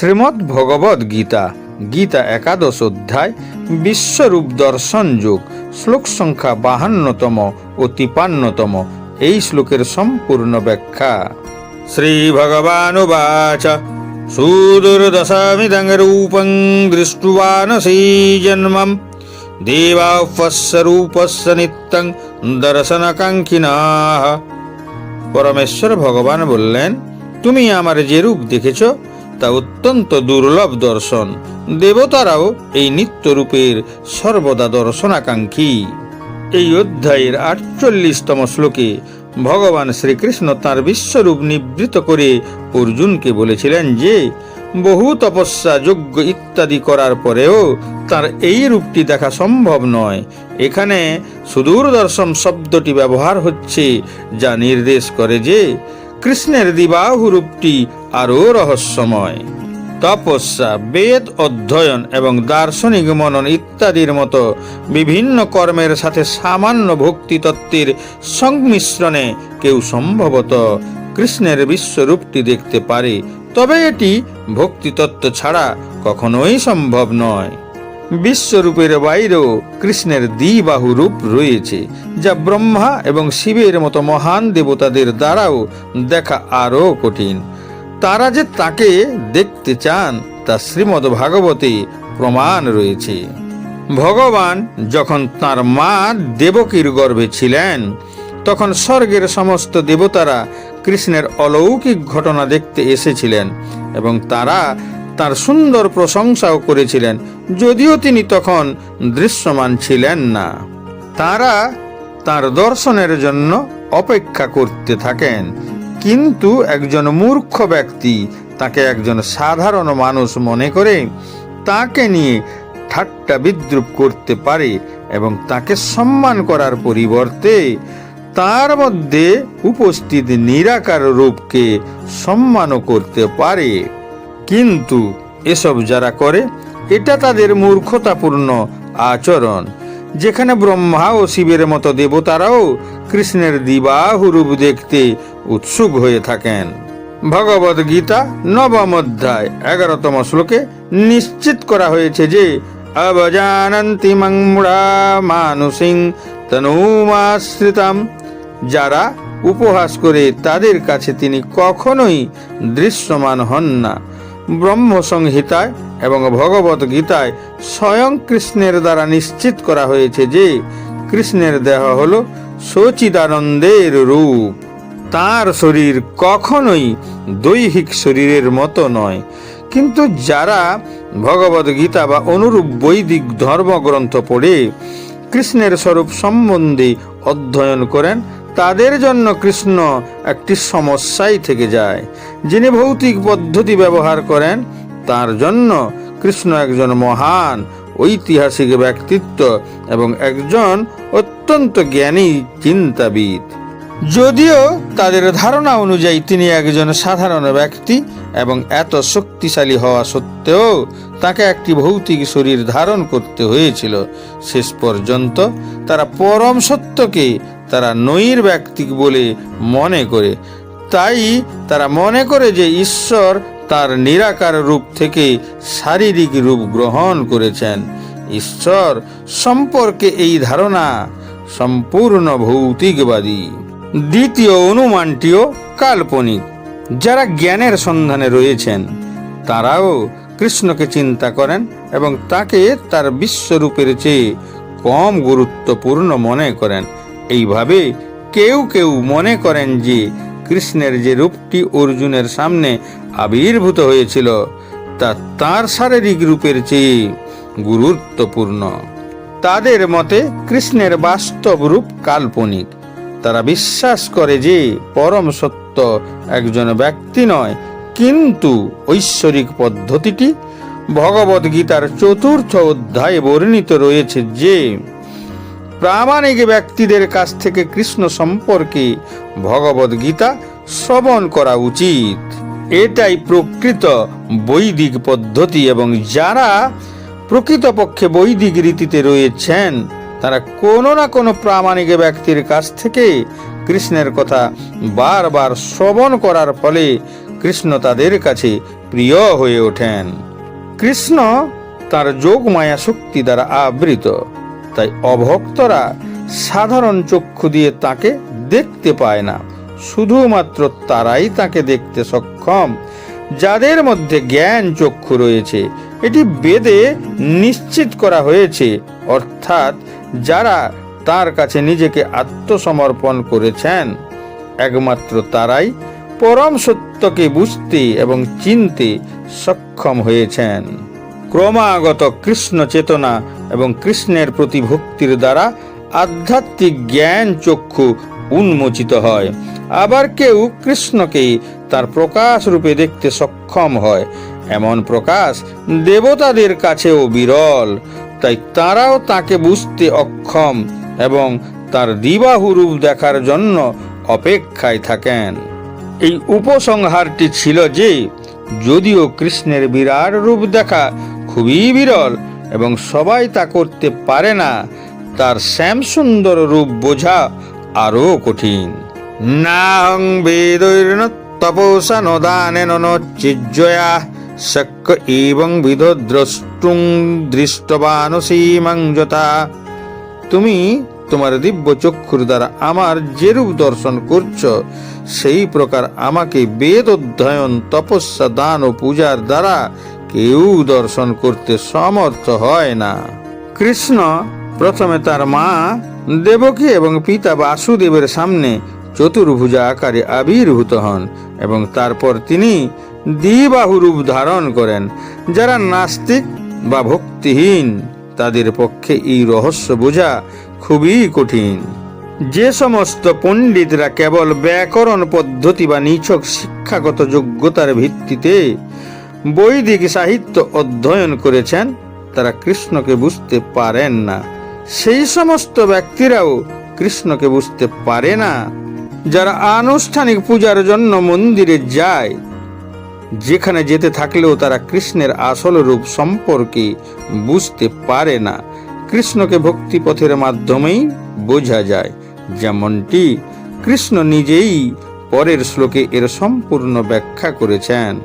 শ্রীমদ্ ভগবদ গীতা গীতা একাদশ অধ্যায়, বিশ্বরূপ দর্শন যোগ, শ্লোক সংখ্যা বাহান্নতম ও তিপান্নতম। এই শ্লোকের সম্পূর্ণ ব্যাখ্যা। শ্রী ভগবানুবাচ সুদুর্দশামিদং রূপং দৃষ্টুবানসী জন্মম দেবাফস্য রূপস্য নিত্যং দর্শনকাঙ্ক্ষিনাঃ পরমেশ্বর ভগবান বললেন, তুমি আমার যে রূপ দেখেছ তা অত্যন্ত দুর্লভ দর্শন। দেবতারাও এই নিত্য রূপের সর্বদা দর্শনাকাঙ্ক্ষী। এই অধ্যায়ের আটচল্লিশতম শ্লোকে ভগবান শ্রীকৃষ্ণ তার বিশ্বরূপ নিবৃত করে অর্জুনকে বলেছিলেন যে, বহু তপস্যা, যজ্ঞ ইত্যাদি করার পরেও তার এই রূপটি দেখা সম্ভব নয়। এখানে সুদূরদর্শন শব্দটি ব্যবহার হচ্ছে, যা নির্দেশ করে যে কৃষ্ণের দিবাহু রূপটি আরও রহস্যময়। তপস্যা, বেদ অধ্যয়ন এবং দার্শনিক মনন ইত্যাদির মতো বিভিন্ন কর্মের সাথে সামান্য ভক্তি তত্ত্বের সংমিশ্রণে কেউ সম্ভবত কৃষ্ণের বিশ্বরূপটি দেখতে পারে, তবে এটি ভক্তিতত্ত্ব ছাড়া কখনোই সম্ভব নয়। বিশ্বরূপের বাইরেও কৃষ্ণের দ্বিবাহু রূপ রয়েছে, যা ব্রহ্মা এবং শিবের মতো মহান দেবতাদের দ্বারাও দেখা আরও কঠিন। তারা যে তাকে দেখতে চান, তা শ্রীমদ্ ভাগবতে প্রমাণ রয়েছে। ভগবান যখন তার মা দেবকীর গর্ভে ছিলেন, তখন স্বর্গের সমস্ত দেবতারা কৃষ্ণের অলৌকিক ঘটনা দেখতে এসেছিলেন এবং তারা তার সুন্দর প্রশংসাও করেছিলেন, যদিও তিনি তখন দৃশ্যমান ছিলেন না। তারা তার দর্শনের জন্য অপেক্ষা করতে থাকেন, কিন্তু একজন মূর্খ ব্যক্তি তাকে একজন সাধারণ মানুষ মনে করে তাকে নিয়ে ঠাট্টা বিদ্রুপ করতে পারে এবং তাকে সম্মান করার পরিবর্তে তার মধ্যে উপস্থিত নিরাকার রূপকে সম্মানও করতে পারে। কিন্তু এসব যারা করে, এটা তাদের মূর্খতাপূর্ণ আচরণ। যেখানে ব্রহ্মা ও শিবের মতো দেবতারাও কৃষ্ণের দিবাহু রূপ দেখতে উৎসুক হয়ে থাকেন। ভগবদ গীতা নবম অধ্যায়, এগারোতম শ্লোকে নিশ্চিত করা হয়েছে যে, অবজানন্তি মংমুড়া মানুষিং তনুমাশ্রিতাম। যারা উপহাস করে তাদের কাছে তিনি কখনোই দৃশ্যমান হন না। ব্রহ্ম সংহিতায় এবং ভগবত গীতায় স্বয়ং কৃষ্ণের দ্বারা নিশ্চিত করা হয়েছে যে কৃষ্ণের দেহ হল সচিদানন্দের রূপ। তার শরীর কখনোই দৈহিক শরীরের মতো নয়। কিন্তু যারা ভগবত গীতা বা অনুরূপ বৈদিক ধর্মগ্রন্থ পড়ে, কৃষ্ণের স্বরূপ সম্বন্ধে অধ্যয়ন করেন তাদের জন্য কৃষ্ণ একটি সমস্যাই থেকে যায়। যিনি ভৌতিক পদ্ধতি ব্যবহার করেন, তার জন্য কৃষ্ণ একজন মহান, ঐতিহাসিক ব্যক্তিত্ব এবং একজন অত্যন্ত জ্ঞানী চিন্তাবিদ। যদিও তাদের ধারণা অনুযায়ী তিনি একজন সাধারণ ব্যক্তি এবং এত শক্তিশালী হওয়া সত্ত্বেও তাকে একটি ভৌতিক শরীর ধারণ করতে হয়েছিল। শেষ পর্যন্ত তারা পরম সত্যকে তারা নৈর ব্যক্তি বলে মনে করে। তাই তারা মনে করে যে ঈশ্বর তার নিরাকার রূপ থেকে শারীরিক রূপ গ্রহণ করেছেন। ঈশ্বর সম্পর্কে এই ধারণা সম্পূর্ণ ভৌতিকবাদী। দ্বিতীয় অনুমানটিও কাল্পনিক। যারা জ্ঞানের সন্ধানে রয়েছেন, তারাও কৃষ্ণকে চিন্তা করেন এবং তাকে তার বিশ্বরূপের চেয়ে কম গুরুত্বপূর্ণ মনে করেন। এইভাবে কেউ কেউ মনে করেন যে কৃষ্ণের যে রূপটি অর্জুনের সামনে আবির্ভূত হয়েছিল, তা তার শারীরিক রূপের চেয়ে গুরুত্বপূর্ণ। তাদের মতে কৃষ্ণের বাস্তব রূপ কাল্পনিক। তারা বিশ্বাস করে যে পরম সত্য একজন ব্যক্তি নয়, কিন্তু ঐশ্বরিক পদ্ধতিটি ভগবদ্গীতার চতুর্থ অধ্যায়ে বর্ণিত রয়েছে যে প্রামাণিক ব্যক্তিদের কাছ থেকে কৃষ্ণ সম্পর্কে ভগবদ গীতা শ্রবণ করা উচিত। এটাই প্রকৃত বৈদিক পদ্ধতি এবং যারা প্রকৃতপক্ষে বৈদিক রীতিতে রয়েছেন, তারা কোনো না কোনো প্রামাণিক ব্যক্তির কাছ থেকে কৃষ্ণের কথা বারবার শ্রবণ করার ফলে কৃষ্ণ তাদের কাছে প্রিয় হয়ে ওঠেন। কৃষ্ণ তার যোগমায়া শক্তি দ্বারা আবৃত। তাই অভক্তরা সাধারণ চক্ষু দিয়ে তাকে দেখতে পায় না। শুধুমাত্র তারাই তাকে দেখতে সক্ষম। যাদের মধ্যে জ্ঞান চক্ষু রয়েছে, এটি বেদে নিশ্চিত করা হয়েছে। অর্থাৎ যারা তার কাছে নিজেকে আত্মসমর্পণ করেছেন, একমাত্র তারাই পরম সত্যকে বুঝতে এবং চিনতে সক্ষম হয়েছেন। ক্রমাগত কৃষ্ণ চেতনা এবং কৃষ্ণের প্রতি ভক্তির দ্বারা আধ্যাত্মিক জ্ঞান চক্ষু উন্মোচিত হয়। আবার কেউ কৃষ্ণকে তার প্রকাশ রূপে দেখতে সক্ষম হয়। এমন প্রকাশ দেবতাদের কাছেও বিরল। তাই তারাও তাকে বুঝতে অক্ষম এবং তার দিবাহু রূপ দেখার জন্য অপেক্ষায় থাকেন। এই উপসংহারটি ছিল যে, যদিও কৃষ্ণের বিরাট রূপ দেখা খুবই বিরল এবং সবাই তা করতে পারে না, তার শ্যামসুন্দর রূপ বোঝা আরও কঠিন। নাহং বেদৈর্ন তপসা নদানেন চিজ্জয়া শক্য এবং বিধ দ্রষ্টুং দৃষ্টবানসীমাং যথা। তুমি তোমার দিব্য চক্ষুর দ্বারা আমার যেরূপ দর্শন করছ, সেই প্রকার আমাকে বেদ অধ্যয়ন তপস্যা দান ও পূজার দ্বারা কেউ দর্শন করতে সমর্থ হয় না। কৃষ্ণ প্রথমে তার মা দেবকী এবং পিতা বাসুদেবের সামনে চতুর্ভুজা আকারে আবির্ভূত হন এবং তারপর তিনি দ্বিবাহু রূপ ধারণ করেন, যারা নাস্তিক বা ভক্তিহীন, তাদের পক্ষে এই রহস্য বোঝা খুবই কঠিন। যে সমস্ত পণ্ডিতরা কেবল ব্যাকরণ পদ্ধতি বা নিছক শিক্ষাগত যোগ্যতার ভিত্তিতে বৈদিক সাহিত্য অধ্যয়ন করেছেন, তারা কৃষ্ণকে বুঝতে পারেন না। সেই সমস্ত ব্যক্তিরাও কৃষ্ণকে বুঝতে পারে না। যারা আনুষ্ঠানিক পূজার জন্য মন্দিরে যায়, যেখানে যেতে থাকলেও তারা কৃষ্ণের আসল রূপ সম্পর্কে বুঝতে পারে না। কৃষ্ণকে ভক্তিপথের মাধ্যমেই বোঝা যায়। যেমনটি কৃষ্ণ নিজেই পরের শ্লোকে এর সম্পূর্ণ ব্যাখ্যা করেছেন।